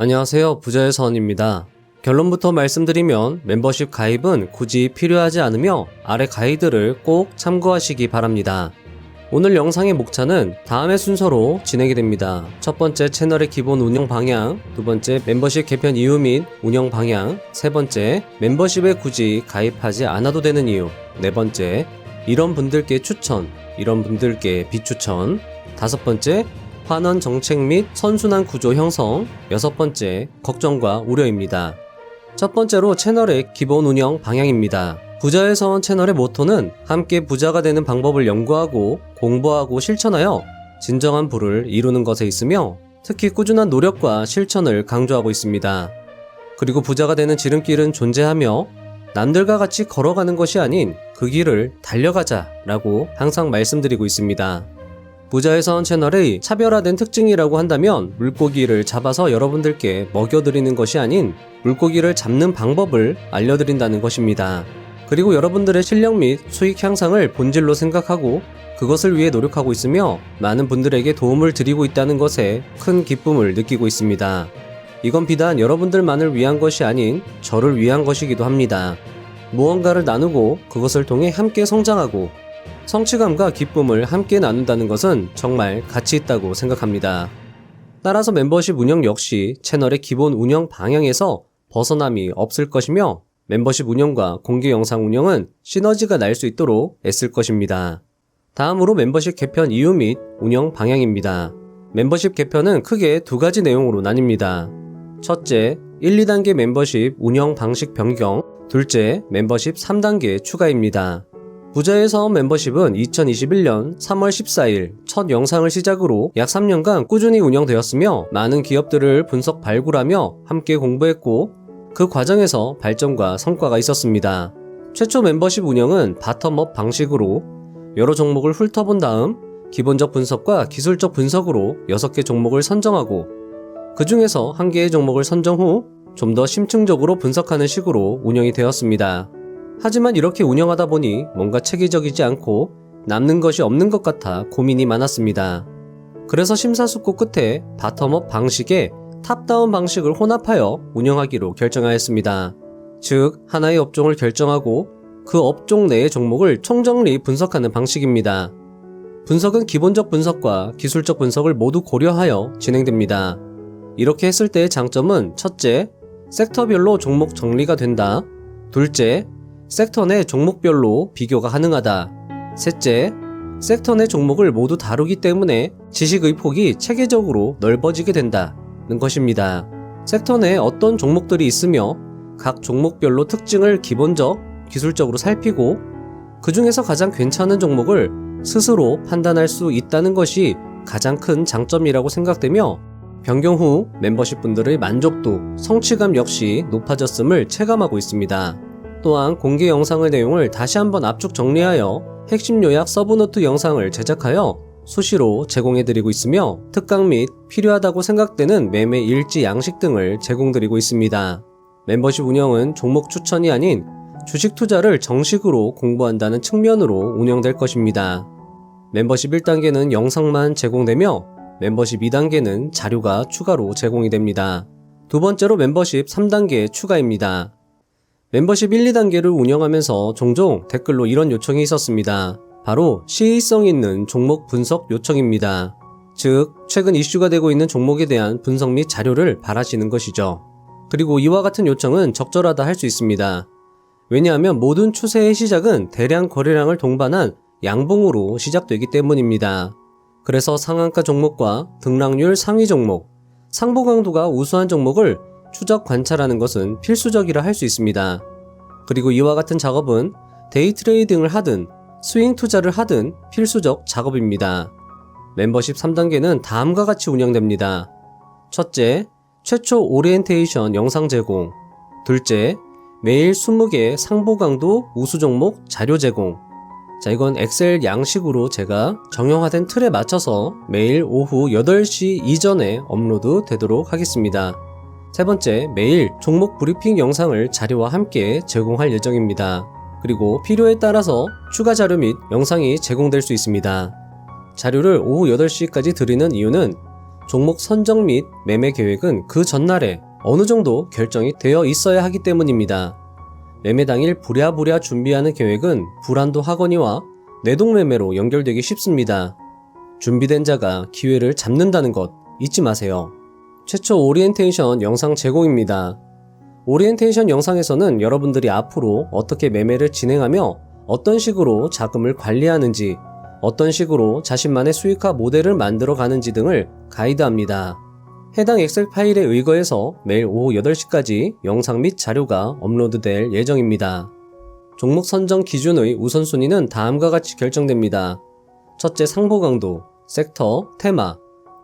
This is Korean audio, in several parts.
안녕하세요. 부자의 선입니다. 결론부터 말씀드리면 멤버십 가입은 굳이 필요하지 않으며 아래 가이드를 꼭 참고하시기 바랍니다. 오늘 영상의 목차는 다음의 순서로 진행이 됩니다. 첫 번째 채널의 기본 운영 방향, 두 번째 멤버십 개편 이유 및 운영 방향, 세 번째 멤버십에 굳이 가입하지 않아도 되는 이유, 네 번째 이런 분들께 추천, 이런 분들께 비추천, 다섯 번째 환원 정책 및 선순환 구조 형성, 여섯 번째 걱정과 우려입니다. 첫 번째로 채널의 기본 운영 방향입니다. 부자의 서원 채널의 모토는 함께 부자가 되는 방법을 연구하고 공부하고 실천하여 진정한 부를 이루는 것에 있으며 특히 꾸준한 노력과 실천을 강조하고 있습니다. 그리고 부자가 되는 지름길은 존재하며 남들과 같이 걸어가는 것이 아닌 그 길을 달려가자 라고 항상 말씀드리고 있습니다. 서원 채널의 차별화된 특징이라고 한다면 물고기를 잡아서 여러분들께 먹여드리는 것이 아닌 물고기를 잡는 방법을 알려드린다는 것입니다. 그리고 여러분들의 실력 및 수익 향상을 본질로 생각하고 그것을 위해 노력하고 있으며 많은 분들에게 도움을 드리고 있다는 것에 큰 기쁨을 느끼고 있습니다. 이건 비단 여러분들만을 위한 것이 아닌 저를 위한 것이기도 합니다. 무언가를 나누고 그것을 통해 함께 성장하고 성취감과 기쁨을 함께 나눈다는 것은 정말 가치 있다고 생각합니다. 따라서 멤버십 운영 역시 채널의 기본 운영 방향에서 벗어남이 없을 것이며 멤버십 운영과 공개 영상 운영은 시너지가 날 수 있도록 애쓸 것입니다. 다음으로 멤버십 개편 이유 및 운영 방향입니다. 멤버십 개편은 크게 두 가지 내용으로 나뉩니다. 첫째, 1, 2단계 멤버십 운영 방식 변경, 둘째, 멤버십 3단계 추가입니다. 부자의 사업 멤버십은 2021년 3월 14일 첫 영상을 시작으로 약 3년간 꾸준히 운영되었으며 많은 기업들을 분석 발굴하며 함께 공부했고 그 과정에서 발전과 성과가 있었습니다. 최초 멤버십 운영은 바텀업 방식으로 여러 종목을 훑어본 다음 기본적 분석과 기술적 분석으로 6개 종목을 선정하고 그 중에서 한 개의 종목을 선정 후 좀 더 심층적으로 분석하는 식으로 운영이 되었습니다. 하지만 이렇게 운영하다 보니 뭔가 체계적이지 않고 남는 것이 없는 것 같아 고민이 많았습니다. 그래서 심사숙고 끝에 바텀업 방식에 탑다운 방식을 혼합하여 운영하기로 결정하였습니다. 즉, 하나의 업종을 결정하고 그 업종 내의 종목을 총정리 분석하는 방식입니다. 분석은 기본적 분석과 기술적 분석을 모두 고려하여 진행됩니다. 이렇게 했을 때의 장점은 첫째, 섹터별로 종목 정리가 된다. 둘째, 섹터 내 종목별로 비교가 가능하다. 셋째, 섹터 내 종목을 모두 다루기 때문에 지식의 폭이 체계적으로 넓어지게 된다는 것입니다. 섹터 내에 어떤 종목들이 있으며 각 종목별로 특징을 기본적, 기술적으로 살피고 그 중에서 가장 괜찮은 종목을 스스로 판단할 수 있다는 것이 가장 큰 장점이라고 생각되며 변경 후 멤버십 분들의 만족도, 성취감 역시 높아졌음을 체감하고 있습니다. 또한 공개 영상의 내용을 다시 한번 압축 정리하여 핵심 요약 서브노트 영상을 제작하여 수시로 제공해드리고 있으며 특강 및 필요하다고 생각되는 매매 일지 양식 등을 제공드리고 있습니다. 멤버십 운영은 종목 추천이 아닌 주식 투자를 정식으로 공부한다는 측면으로 운영될 것입니다. 멤버십 1단계는 영상만 제공되며 멤버십 2단계는 자료가 추가로 제공이 됩니다. 두 번째로 멤버십 3단계 추가입니다. 멤버십 1, 2단계를 운영하면서 종종 댓글로 이런 요청이 있었습니다. 바로 시의성 있는 종목 분석 요청입니다. 즉, 최근 이슈가 되고 있는 종목에 대한 분석 및 자료를 바라시는 것이죠. 그리고 이와 같은 요청은 적절하다 할 수 있습니다. 왜냐하면 모든 추세의 시작은 대량 거래량을 동반한 양봉으로 시작되기 때문입니다. 그래서 상한가 종목과 등락률 상위 종목, 상보 강도가 우수한 종목을 추적 관찰하는 것은 필수적이라 할 수 있습니다. 그리고 이와 같은 작업은 데이 트레이딩을 하든 스윙 투자를 하든 필수적 작업입니다. 멤버십 3단계는 다음과 같이 운영됩니다. 첫째, 최초 오리엔테이션 영상 제공. 둘째, 매일 20개 상보 강도 우수 종목 자료 제공. 자, 이건 엑셀 양식으로 제가 정형화된 틀에 맞춰서 매일 오후 8시 이전에 업로드 되도록 하겠습니다. 세 번째, 매일 종목 브리핑 영상을 자료와 함께 제공할 예정입니다. 그리고 필요에 따라서 추가 자료 및 영상이 제공될 수 있습니다. 자료를 오후 8시까지 드리는 이유는 종목 선정 및 매매 계획은 그 전날에 어느 정도 결정이 되어 있어야 하기 때문입니다. 매매 당일 부랴부랴 준비하는 계획은 불안도 하거니와 내동매매로 연결되기 쉽습니다. 준비된 자가 기회를 잡는다는 것 잊지 마세요. 최초 오리엔테이션 영상 제공입니다. 오리엔테이션 영상에서는 여러분들이 앞으로 어떻게 매매를 진행하며 어떤 식으로 자금을 관리하는지, 어떤 식으로 자신만의 수익화 모델을 만들어 가는지 등을 가이드합니다. 해당 엑셀 파일에 의거해서 매일 오후 8시까지 영상 및 자료가 업로드될 예정입니다. 종목 선정 기준의 우선순위는 다음과 같이 결정됩니다. 첫째 상보 강도, 섹터, 테마,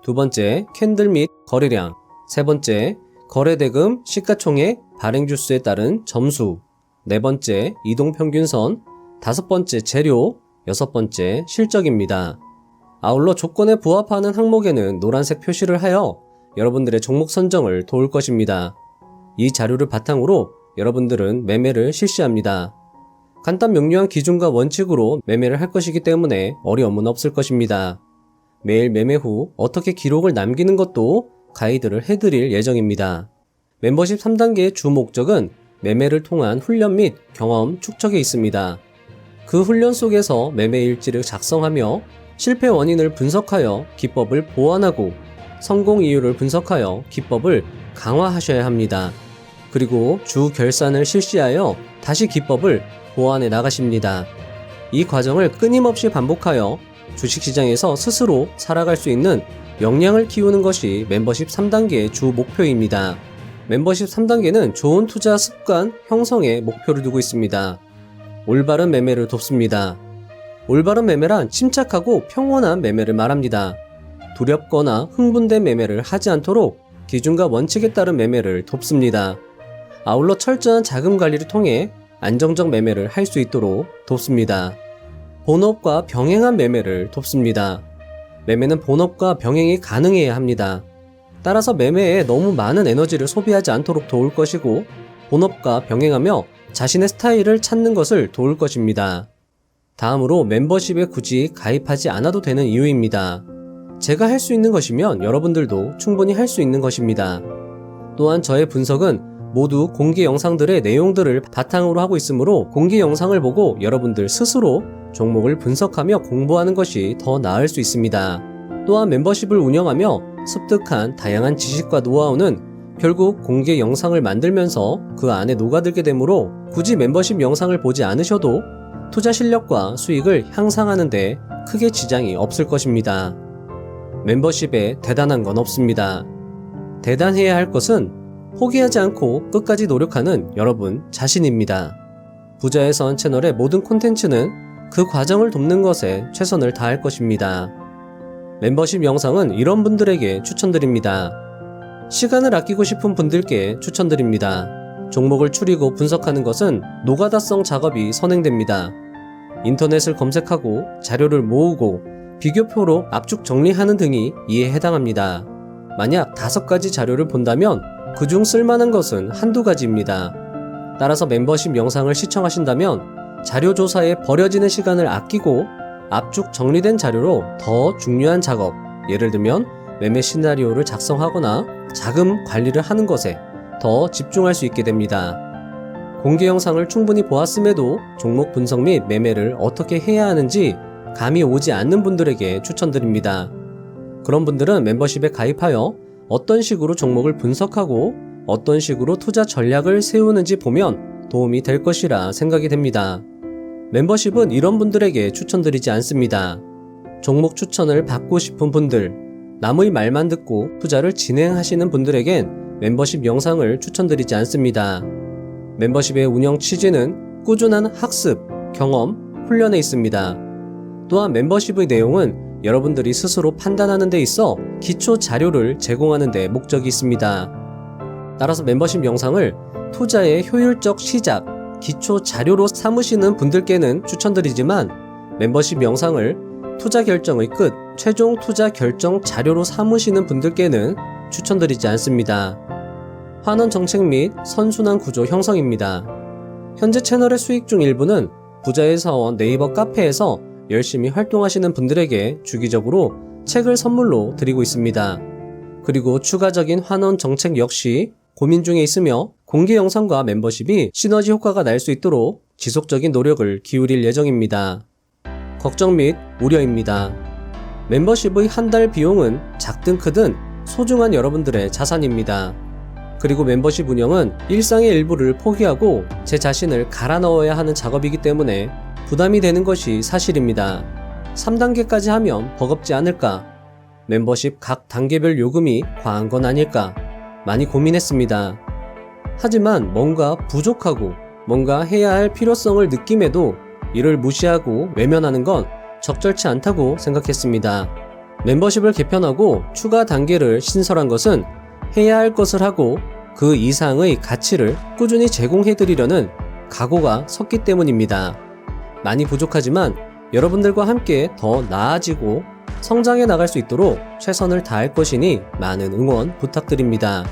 두 번째 캔들 및 거래량, 세 번째 거래대금, 시가총액, 발행주수에 따른 점수, 네 번째 이동평균선, 다섯 번째 재료, 여섯 번째 실적입니다. 아울러 조건에 부합하는 항목에는 노란색 표시를 하여 여러분들의 종목 선정을 도울 것입니다. 이 자료를 바탕으로 여러분들은 매매를 실시합니다. 간단 명료한 기준과 원칙으로 매매를 할 것이기 때문에 어려움은 없을 것입니다. 매일 매매 후 어떻게 기록을 남기는 것도 가이드를 해드릴 예정입니다. 멤버십 3단계의 주 목적은 매매를 통한 훈련 및 경험 축적에 있습니다. 그 훈련 속에서 매매 일지를 작성하며 실패 원인을 분석하여 기법을 보완하고 성공 이유를 분석하여 기법을 강화하셔야 합니다. 그리고 주 결산을 실시하여 다시 기법을 보완해 나가십니다. 이 과정을 끊임없이 반복하여 주식시장에서 스스로 살아갈 수 있는 역량을 키우는 것이 멤버십 3단계의 주 목표입니다. 멤버십 3단계는 좋은 투자 습관 형성에 목표를 두고 있습니다. 올바른 매매를 돕습니다. 올바른 매매란 침착하고 평온한 매매를 말합니다. 두렵거나 흥분된 매매를 하지 않도록 기준과 원칙에 따른 매매를 돕습니다. 아울러 철저한 자금 관리를 통해 안정적 매매를 할 수 있도록 돕습니다. 본업과 병행한 매매를 돕습니다. 매매는 본업과 병행이 가능해야 합니다. 따라서 매매에 너무 많은 에너지를 소비하지 않도록 도울 것이고 본업과 병행하며 자신의 스타일을 찾는 것을 도울 것입니다. 다음으로 멤버십에 굳이 가입하지 않아도 되는 이유입니다. 제가 할 수 있는 것이면 여러분들도 충분히 할 수 있는 것입니다. 또한 저의 분석은 모두 공개 영상들의 내용들을 바탕으로 하고 있으므로 공개 영상을 보고 여러분들 스스로 종목을 분석하며 공부하는 것이 더 나을 수 있습니다. 또한 멤버십을 운영하며 습득한 다양한 지식과 노하우는 결국 공개 영상을 만들면서 그 안에 녹아들게 되므로 굳이 멤버십 영상을 보지 않으셔도 투자 실력과 수익을 향상하는데 크게 지장이 없을 것입니다. 멤버십에 대단한 건 없습니다. 대단해야 할 것은 포기하지 않고 끝까지 노력하는 여러분 자신입니다. 부자의 선 채널의 모든 콘텐츠는 그 과정을 돕는 것에 최선을 다할 것입니다. 멤버십 영상은 이런 분들에게 추천드립니다. 시간을 아끼고 싶은 분들께 추천드립니다. 종목을 추리고 분석하는 것은 노가다성 작업이 선행됩니다. 인터넷을 검색하고 자료를 모으고 비교표로 압축 정리하는 등이 이에 해당합니다. 만약 다섯 가지 자료를 본다면 그중 쓸만한 것은 한두 가지입니다. 따라서 멤버십 영상을 시청하신다면 자료 조사에 버려지는 시간을 아끼고 압축 정리된 자료로 더 중요한 작업, 예를 들면 매매 시나리오를 작성하거나 자금 관리를 하는 것에 더 집중할 수 있게 됩니다. 공개 영상을 충분히 보았음에도 종목 분석 및 매매를 어떻게 해야 하는지 감이 오지 않는 분들에게 추천드립니다. 그런 분들은 멤버십에 가입하여 어떤 식으로 종목을 분석하고 어떤 식으로 투자 전략을 세우는지 보면 도움이 될 것이라 생각이 됩니다. 멤버십은 이런 분들에게 추천드리지 않습니다. 종목 추천을 받고 싶은 분들, 남의 말만 듣고 투자를 진행하시는 분들에겐 멤버십 영상을 추천드리지 않습니다. 멤버십의 운영 취지는 꾸준한 학습, 경험, 훈련에 있습니다. 또한 멤버십의 내용은 여러분들이 스스로 판단하는 데 있어 기초 자료를 제공하는 데 목적이 있습니다. 따라서 멤버십 영상을 투자의 효율적 시작, 기초 자료로 삼으시는 분들께는 추천드리지만 멤버십 영상을 투자 결정의 끝, 최종 투자 결정 자료로 삼으시는 분들께는 추천드리지 않습니다. 환원 정책 및 선순환 구조 형성입니다. 현재 채널의 수익 중 일부는 부자의 사원 네이버 카페에서 열심히 활동하시는 분들에게 주기적으로 책을 선물로 드리고 있습니다. 그리고 추가적인 환원 정책 역시 고민 중에 있으며 공개 영상과 멤버십이 시너지 효과가 날 수 있도록 지속적인 노력을 기울일 예정입니다. 걱정 및 우려입니다. 멤버십의 한 달 비용은 작든 크든 소중한 여러분들의 자산입니다. 그리고 멤버십 운영은 일상의 일부를 포기하고 제 자신을 갈아 넣어야 하는 작업이기 때문에 부담이 되는 것이 사실입니다. 3단계까지 하면 버겁지 않을까? 멤버십 각 단계별 요금이 과한 건 아닐까? 많이 고민했습니다. 하지만 뭔가 부족하고 뭔가 해야 할 필요성을 느낌에도 이를 무시하고 외면하는 건 적절치 않다고 생각했습니다. 멤버십을 개편하고 추가 단계를 신설한 것은 해야 할 것을 하고 그 이상의 가치를 꾸준히 제공해드리려는 각오가 섰기 때문입니다. 많이 부족하지만 여러분들과 함께 더 나아지고 성장해 나갈 수 있도록 최선을 다할 것이니 많은 응원 부탁드립니다.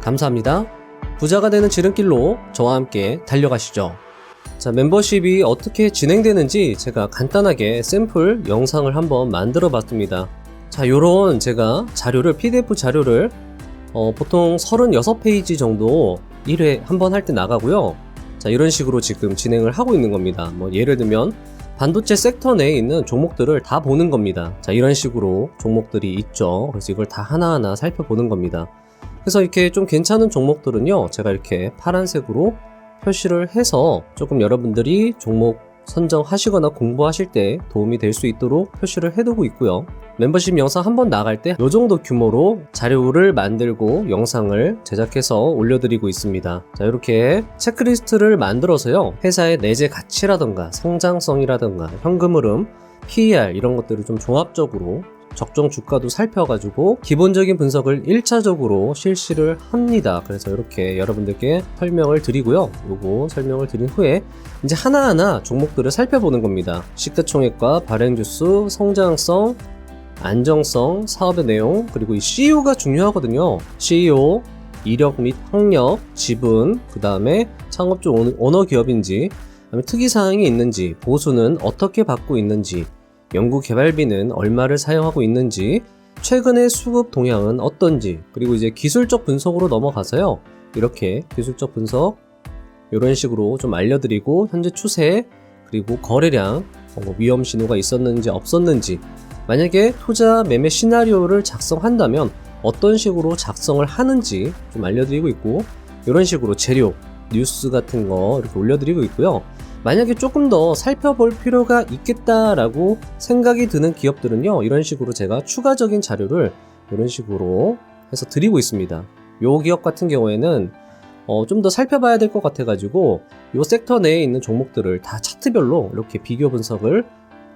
감사합니다. 부자가 되는 지름길로 저와 함께 달려가시죠. 자, 멤버십이 어떻게 진행되는지 제가 간단하게 샘플 영상을 한번 만들어 봤습니다. 자, 요런 제가 자료를, PDF 자료를 어, 보통 36페이지 정도 1회 한 번 할 때 나가고요. 자, 이런 식으로 지금 진행을 하고 있는 겁니다. 뭐, 예를 들면, 반도체 섹터 내에 있는 종목들을 다 보는 겁니다. 자, 이런 식으로 종목들이 있죠. 그래서 이걸 다 하나하나 살펴보는 겁니다. 그래서 이렇게 좀 괜찮은 종목들은요, 제가 이렇게 파란색으로 표시를 해서 조금 여러분들이 종목 선정하시거나 공부하실 때 도움이 될 수 있도록 표시를 해두고 있고요. 멤버십 영상 한 번 나갈 때 이 정도 규모로 자료를 만들고 영상을 제작해서 올려드리고 있습니다. 자, 이렇게 체크리스트를 만들어서요. 회사의 내재 가치라던가 성장성이라던가 현금 흐름, PER 이런 것들을 좀 종합적으로 적정 주가도 살펴가지고 기본적인 분석을 1차적으로 실시를 합니다. 그래서 이렇게 여러분들께 설명을 드리고요. 요거 설명을 드린 후에 이제 하나하나 종목들을 살펴보는 겁니다. 시가총액과 발행주수, 성장성, 안정성, 사업의 내용, 그리고 이 CEO가 중요하거든요. CEO, 이력 및 학력, 지분, 그 다음에 창업주 오너 기업인지, 그다음에 특이사항이 있는지, 보수는 어떻게 받고 있는지, 연구 개발비는 얼마를 사용하고 있는지, 최근의 수급 동향은 어떤지, 그리고 이제 기술적 분석으로 넘어가서요. 이렇게 기술적 분석, 이런 식으로 좀 알려드리고, 현재 추세, 그리고 거래량, 어, 위험 신호가 있었는지 없었는지, 만약에 투자 매매 시나리오를 작성한다면 어떤 식으로 작성을 하는지 좀 알려드리고 있고, 이런 식으로 재료, 뉴스 같은 거 이렇게 올려드리고 있고요. 만약에 조금 더 살펴볼 필요가 있겠다라고 생각이 드는 기업들은요, 이런 식으로 제가 추가적인 자료를 이런 식으로 해서 드리고 있습니다. 요 기업 같은 경우에는 어, 좀 더 살펴봐야 될 것 같아가지고 요 섹터 내에 있는 종목들을 다 차트별로 이렇게 비교 분석을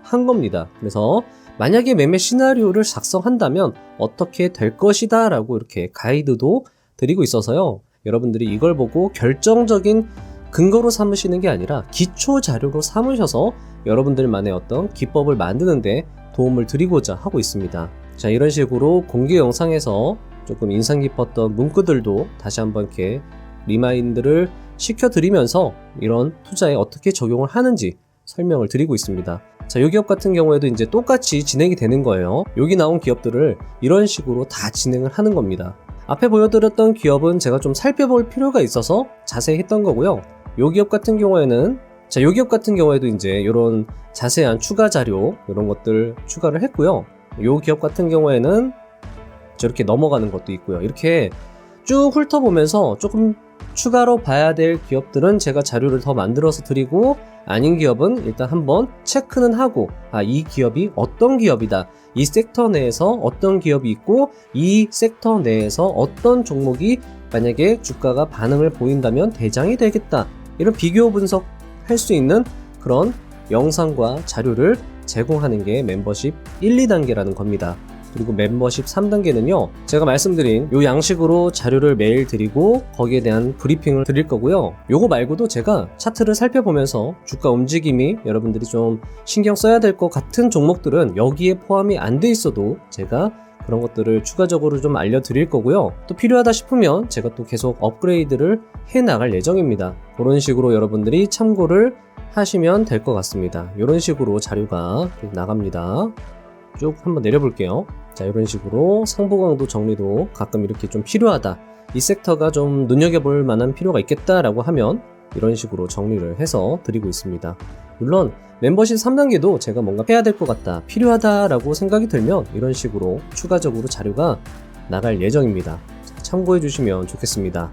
한 겁니다. 그래서 만약에 매매 시나리오를 작성한다면 어떻게 될 것이다 라고 이렇게 가이드도 드리고 있어서요. 여러분들이 이걸 보고 결정적인 근거로 삼으시는 게 아니라 기초 자료로 삼으셔서 여러분들만의 어떤 기법을 만드는데 도움을 드리고자 하고 있습니다. 자, 이런 식으로 공개 영상에서 조금 인상 깊었던 문구들도 다시 한번 이렇게 리마인드를 시켜드리면서 이런 투자에 어떻게 적용을 하는지 설명을 드리고 있습니다. 자, 이 기업 같은 경우에도 이제 똑같이 진행이 되는 거예요. 여기 나온 기업들을 이런 식으로 다 진행을 하는 겁니다. 앞에 보여드렸던 기업은 제가 좀 살펴볼 필요가 있어서 자세히 했던 거고요. 요 기업 같은 경우에는 자, 요 기업 같은 경우에도 이제 이런 자세한 추가 자료 이런 것들 추가를 했고요. 요 기업 같은 경우에는 저렇게 넘어가는 것도 있고요. 이렇게 쭉 훑어보면서 조금 추가로 봐야 될 기업들은 제가 자료를 더 만들어서 드리고 아닌 기업은 일단 한번 체크는 하고 아 이 기업이 어떤 기업이다 이 섹터 내에서 어떤 기업이 있고 이 섹터 내에서 어떤 종목이 만약에 주가가 반응을 보인다면 대장이 되겠다 이런 비교 분석 할 수 있는 그런 영상과 자료를 제공하는 게 멤버십 1, 2단계라는 겁니다. 그리고 멤버십 3단계는요, 제가 말씀드린 요 양식으로 자료를 매일 드리고 거기에 대한 브리핑을 드릴 거고요. 요거 말고도 제가 차트를 살펴보면서 주가 움직임이 여러분들이 좀 신경 써야 될 것 같은 종목들은 여기에 포함이 안 돼 있어도 제가 그런 것들을 추가적으로 좀 알려드릴 거고요. 또 필요하다 싶으면 제가 또 계속 업그레이드를 해 나갈 예정입니다. 그런 식으로 여러분들이 참고를 하시면 될 것 같습니다. 이런 식으로 자료가 나갑니다. 쭉 한번 내려볼게요. 자, 이런 식으로 상부 강도 정리도 가끔 이렇게 좀 필요하다. 이 섹터가 좀 눈여겨볼 만한 필요가 있겠다라고 하면 이런 식으로 정리를 해서 드리고 있습니다. 물론 멤버십 3단계도 제가 뭔가 해야 될 것 같다, 필요하다라고 생각이 들면 이런 식으로 추가적으로 자료가 나갈 예정입니다. 참고해 주시면 좋겠습니다.